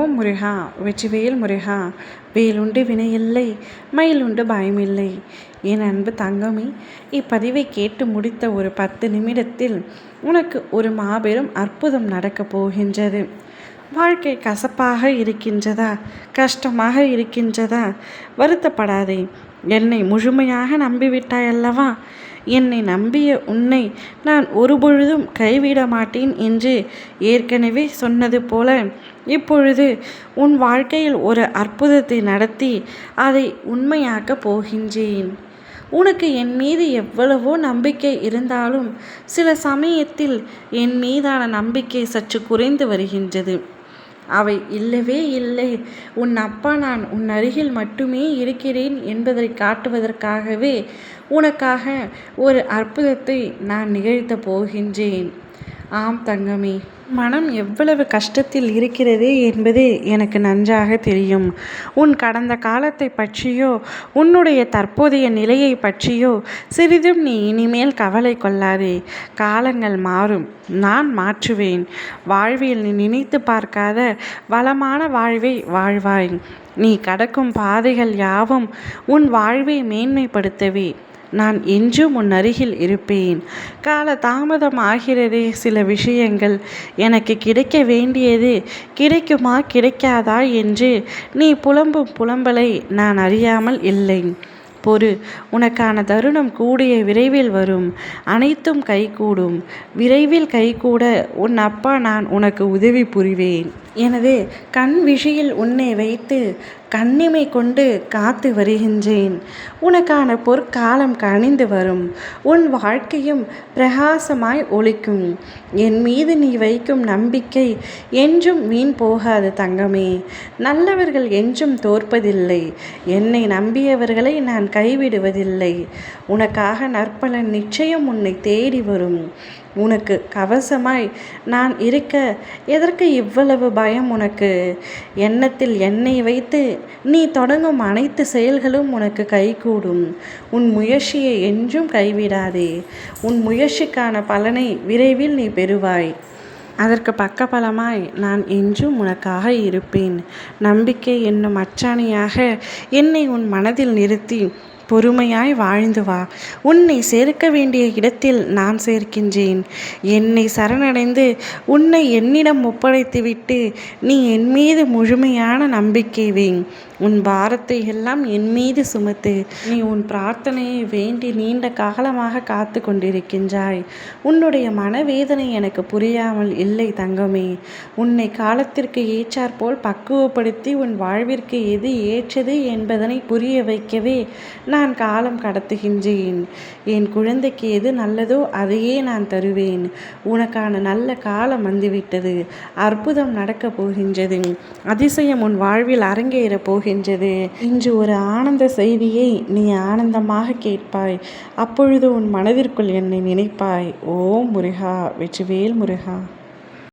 ஓம் முருகா வெற்றிவேல் முருகா வேலுண்டு வினையில்லை மயிலுண்டு பயமில்லை. என் அன்பு தங்கமே இப்பதிவை கேட்டு முடித்த ஒரு பத்து நிமிடத்தில் உனக்கு ஒரு மாபெரும் அற்புதம் நடக்கப் போகின்றது. வாழ்க்கை கசப்பாக இருக்கின்றதா கஷ்டமாக இருக்கின்றதா? வருத்தப்படாதே என்னை முழுமையாக நம்பிவிட்டாய் அல்லவா? என்னை நம்பிய உன்னை நான் ஒருபொழுதும் கைவிட மாட்டேன் என்று ஏற்கனவே சொன்னது போல இப்பொழுது உன் வாழ்க்கையில் ஒரு அற்புதத்தை நடத்தி அதை உண்மையாக்கப் போகின்றேன். உனக்கு என் மீது எவ்வளவோ நம்பிக்கை இருந்தாலும் சில சமயத்தில் என் மீதான நம்பிக்கை சற்று குறைந்து வருகின்றது. அவை இல்லவே இல்லை. உன் அப்பா நான் உன் அருகில் மட்டுமே இருக்கிறேன் என்பதை காட்டுவதற்காகவே உனக்காக ஒரு அற்புதத்தை நான் நிகழ்த்த போகின்றேன். ஆம் தங்கமே மனம் எவ்வளவு கஷ்டத்தில் இருக்கிறது என்பது எனக்கு நன்றாக தெரியும். உன் கடந்த காலத்தை பற்றியோ உன்னுடைய தற்போதைய நிலையை பற்றியோ சிறிதும் நீ இனிமேல் கவலை கொள்ளாதே. காலங்கள் மாறும் நான் மாற்றுவேன். வாழ்வில் நீ நினைத்து பார்க்காத வளமான வாழ்வை வாழ்வாய். நீ கடக்கும் பாதைகள் யாவும் உன் வாழ்வை மேன்மைப்படுத்தவே. நான் என்றும் உன் அருகில் இருப்பேன். கால தாமதம் ஆகிறதே சில விஷயங்கள். எனக்கு கிடைக்க வேண்டியது கிடைக்குமா கிடைக்காதா என்று நீ புலம்பும் புலம்பலை நான் அறியாமல் இல்லை. பொறு உனக்கான தருணம் கூடிய விரைவில் வரும். அனைத்தும் கைகூடும். விரைவில் கைகூட உன் அப்பா நான் உனக்கு உதவி புரிவேன். எனது கண் விஷியில் உன்னை வைத்து கண்ணிமை கொண்டு காத்து வருகின்றேன். உனக்கான பொற்காலம் கணிந்து வரும். உன் வாழ்க்கையும் பிரகாசமாய் ஒழிக்கும் என் மீது நீ வைக்கும் நம்பிக்கை என்றும் வீண் போகாது தங்கமே. நல்லவர்கள் என்றும் தோற்பதில்லை. என்னை நம்பியவர்களை நான் கைவிடுவதில்லை. உனக்காக நற்பலன் நிச்சயம் உன்னை தேடி வரும். உனக்கு கவசமாய் நான் இருக்க எதற்கு இவ்வளவு பயம் உனக்கு? எண்ணத்தில் என்னை வைத்து நீ தொடங்கும் அனைத்து செயல்களும் உனக்கு கைகூடும். உன் முயற்சியை என்றும் கைவிடாதே. உன் முயற்சிக்கான பலனை விரைவில் நீ பெறுவாய். அதற்கு பக்கபலமாய் நான் என்றும் உனக்காக இருப்பேன். நம்பிக்கை என்னும் அச்சாணியாக என்னை உன் மனதில் நிறுத்தி பொறுமையாய் வாழ்ந்து வா. உன்னை சேர்க்க வேண்டிய இடத்தில் நான் சேர்க்கின்றேன். என்னை சரணடைந்து உன்னை என்னிடம் ஒப்படைத்துவிட்டு நீ என் மீது முழுமையான நம்பிக்கை வேங் உன் பாரத்தை எல்லாம் என் மீது சுமத்து. நீ உன் பிரார்த்தனையை வேண்டி நீண்ட காலமாக காத்து கொண்டிருக்கின்றாய். உன்னுடைய மனவேதனை எனக்கு புரியாமல் இல்லை தங்கமே. உன்னை காலத்திற்கு ஏற்றாற்போல் பக்குவப்படுத்தி உன் வாழ்விற்கு எது ஏற்றது என்பதனை புரிய வைக்கவே நான் காலம் கடத்துகின்றேன். என் குழந்தைக்கு எது நல்லதோ அதையே நான் தருவேன். உனக்கான நல்ல காலம் வந்துவிட்டது. அற்புதம் நடக்கப் போகின்றது. அதிசயம் உன் வாழ்வில் அரங்கேறப் போகிறது. போகின்றது இன்று ஒரு ஆனந்த செய்தியை நீ ஆனந்தமாக கேட்பாய். அப்பொழுது உன் மனதிற்குள் என்னை நினைப்பாய். ஓ முருகா வெற்றிவேல் முருகா.